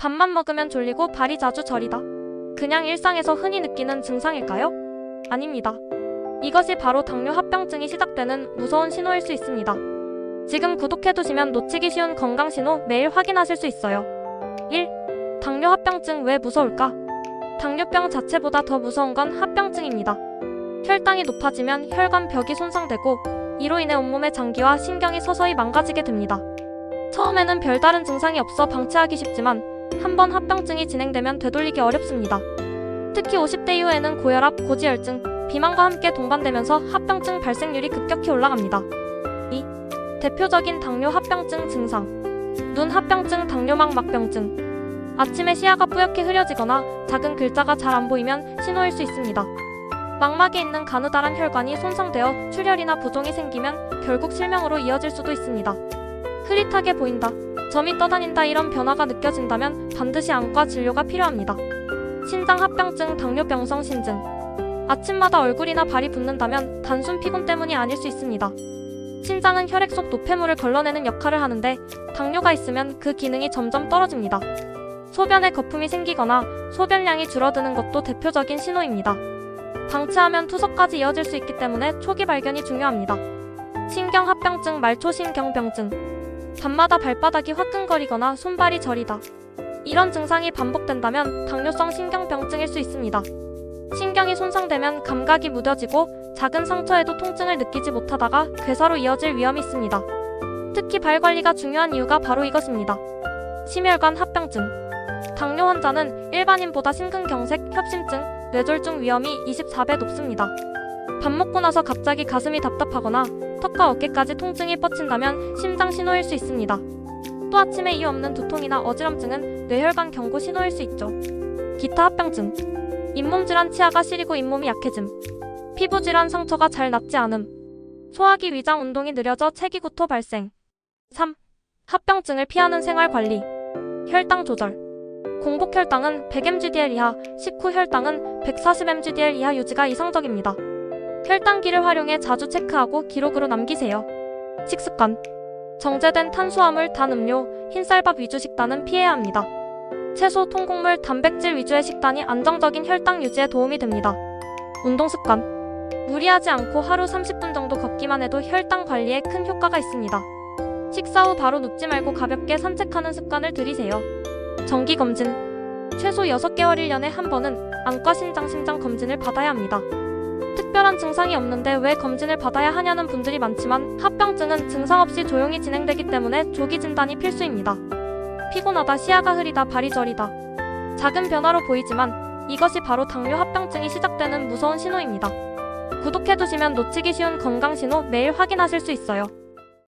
밥만 먹으면 졸리고 발이 자주 저리다. 그냥 일상에서 흔히 느끼는 증상일까요? 아닙니다. 이것이 바로 당뇨 합병증이 시작되는 무서운 신호일 수 있습니다. 지금 구독해두시면 놓치기 쉬운 건강신호 매일 확인하실 수 있어요. 1. 당뇨 합병증 왜 무서울까? 당뇨병 자체보다 더 무서운 건 합병증입니다. 혈당이 높아지면 혈관 벽이 손상되고 이로 인해 온몸의 장기와 신경이 서서히 망가지게 됩니다. 처음에는 별다른 증상이 없어 방치하기 쉽지만 한 번 합병증이 진행되면 되돌리기 어렵습니다. 특히 50대 이후에는 고혈압, 고지혈증, 비만과 함께 동반되면서 합병증 발생률이 급격히 올라갑니다. 2. 대표적인 당뇨 합병증 증상 눈 합병증 당뇨막 막병증 아침에 시야가 뿌옇게 흐려지거나 작은 글자가 잘 안 보이면 신호일 수 있습니다. 망막에 있는 가느다란 혈관이 손상되어 출혈이나 부종이 생기면 결국 실명으로 이어질 수도 있습니다. 흐릿하게 보인다, 점이 떠다닌다 이런 변화가 느껴진다면 반드시 안과 진료가 필요합니다. 신장 합병증 당뇨병 성 신증 아침마다 얼굴이나 발이 붓는다면 단순 피곤 때문이 아닐 수 있습니다. 신장은 혈액 속 노폐물을 걸러내는 역할을 하는데 당뇨가 있으면 그 기능이 점점 떨어집니다. 소변에 거품이 생기거나 소변량이 줄어드는 것도 대표적인 신호입니다. 방치하면 투석까지 이어질 수 있기 때문에 초기 발견이 중요합니다. 신경합병증 말초신경병증 밤마다 발바닥이 화끈거리거나 손발이 저리다. 이런 증상이 반복된다면 당뇨성 신경병증일 수 있습니다. 신경이 손상되면 감각이 무뎌지고 작은 상처에도 통증을 느끼지 못하다가 괴사로 이어질 위험이 있습니다. 특히 발 관리가 중요한 이유가 바로 이것입니다. 심혈관 합병증. 당뇨 환자는 일반인보다 심근경색, 협심증, 뇌졸중 위험이 24배 높습니다. 밥 먹고 나서 갑자기 가슴이 답답하거나 턱과 어깨까지 통증이 뻗친다면 심장 신호일 수 있습니다. 또 아침에 이유 없는 두통이나 어지럼증은 뇌혈관 경고 신호일 수 있죠. 기타 합병증. 잇몸 질환 치아가 시리고 잇몸이 약해짐. 피부 질환 상처가 잘 낫지 않음. 소화기 위장 운동이 느려져 체기구토 발생. 3. 합병증을 피하는 생활 관리. 혈당 조절. 공복 혈당은 100mgdl 이하, 식후 혈당은 140mgdl 이하 유지가 이상적입니다. 혈당기를 활용해 자주 체크하고 기록으로 남기세요. 식습관. 정제된 탄수화물, 단 음료, 흰쌀밥 위주 식단은 피해야 합니다. 채소, 통곡물, 단백질 위주의 식단이 안정적인 혈당 유지에 도움이 됩니다. 운동 습관. 무리하지 않고 하루 30분 정도 걷기만 해도 혈당 관리에 큰 효과가 있습니다. 식사 후 바로 눕지 말고 가볍게 산책하는 습관을 들이세요. 정기 검진. 최소 6개월 1년에 한 번은 안과 신장 신장 검진을 받아야 합니다. 특별한 증상이 없는데 왜 검진을 받아야 하냐는 분들이 많지만 합병증은 증상 없이 조용히 진행되기 때문에 조기 진단이 필수입니다. 피곤하다, 시야가 흐리다, 발이 저리다. 작은 변화로 보이지만 이것이 바로 당뇨 합병증이 시작되는 무서운 신호입니다. 구독해두시면 놓치기 쉬운 건강 신호 매일 확인하실 수 있어요.